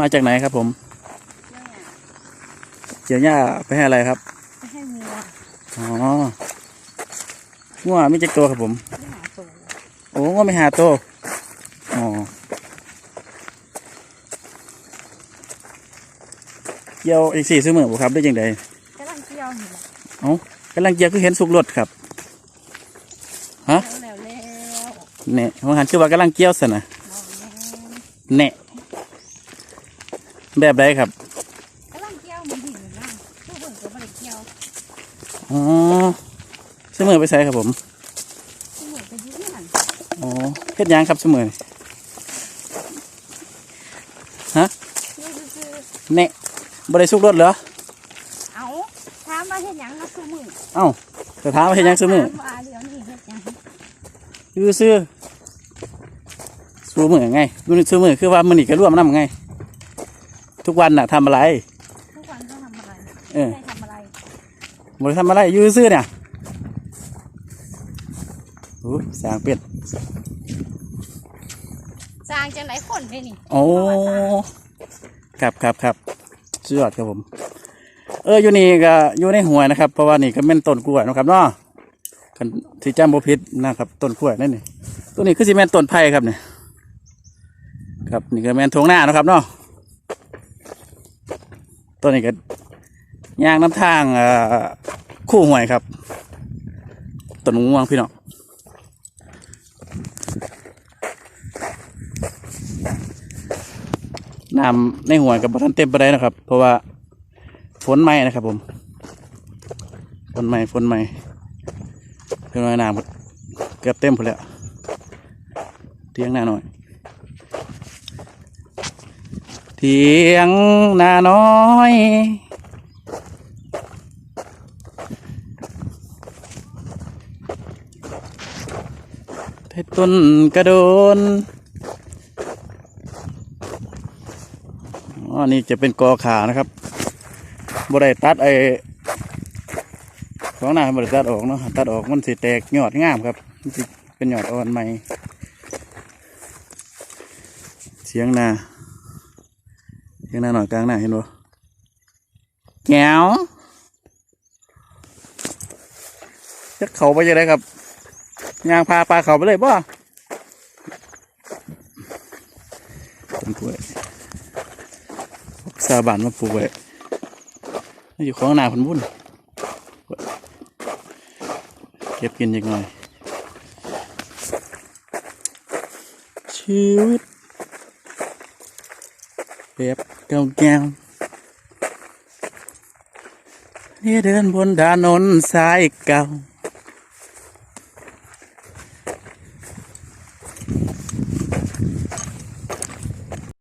มาจากไหนครับผมเรื่องอะเกี่ยวหญ้าไปให้อะไรครับไม่ให้งัวอ๋องัวไม่จักตัวครับผมไม่หาตัวโอ้งัวไม่หาตัวอ๋อเกี่ยวอีกสี่ซื้อมือบ่ครับได้ยังไงกำลังเกี่ยวนี่แหละกำลังเกี่ยวคือเห็นสุกรถครับฮะแล้วแล้วแล้วเนี่ยของหันคือว่ากำลังเกี่ยวสนะเอาแล้วเนี่ย แบบไรครับกำลังเกี่ยวมันหินนะผู้เบิ่งก็ไม่ได้เกี่ยวอ๋อซื้อมือไปใส่ครับผมเบิ่งก็ยืนหันอ๋อเฮ็ดยังครับซื้อมือนี่คือเนี่บ่ได้สุกรถเหรอเอาถามมาเห็นยังมาสู้อมือเอ้าจะถามว่าเฮ็ดยังซื้อมือยื้อซื้อซื้อมือไงดูนี่ซื้อมือคือว่ามือนี่ก็ร่วมน้ำไง ทุกวันน่ะทำอะไร ทุกวันเขาทำอะไรเออ ไม่ได้ทำอะไรบ่ได้ทำอะไรอยื้อซื้อเนี่ยโอ้ยสร้างเป็ดสร้างจังไหนคนไปนี่โอ้ครับครับครับสุดยอดครับผม เอออยู่นี่ก็อยู่ในหัวยนะครับ เพราะว่านี่ก็เป็นต้นกล้วยเนาะครับเนาะคันที่จำบ่ผิดนะครับต้นกล้วยนั่นนี่ตัวนี้คือสิแม่นต้นไผ่ครับเนี่ยครับนี่ก็แม่นทวงหน้าเนาะครับเนาะ ตัวนี้ก็ยางน้ำทางคู่ห่วยครับต้นม่วงพี่น้องน้ำในห่วยกับบทันเต็มไปได้นะครับ เพราะว่าฝนไหม้นะครับ ผมฝนไหม้ฝนไหม้เพื่อนน้ำเกือบเต็มหมดแล้วเทียงหน้าหน่อย เทียงนาน้อย เพชรต้นกระโดนอ๋อนี่จะเป็นกอขานะครับบได้ตัดไอ้ของหน้าบได้ตัดออกเนาะตัดออกมันสิแตกยอดงามครับมันเป็นยอดอ่อนใหม่ เสียงนา เสียงนาหน่อยกลางหน้าเห็นบ่แก้วจะเขาไปยังไงครับยางพาปลาเขาไปเลยบ่ต้นกล้วยซาบานมาปลูกไว้อยู่ของนาพันบุญเก็บกินอีกหน่อยชีวิต แบบเก่าแก่นี่เดินบนถนนสายเก่า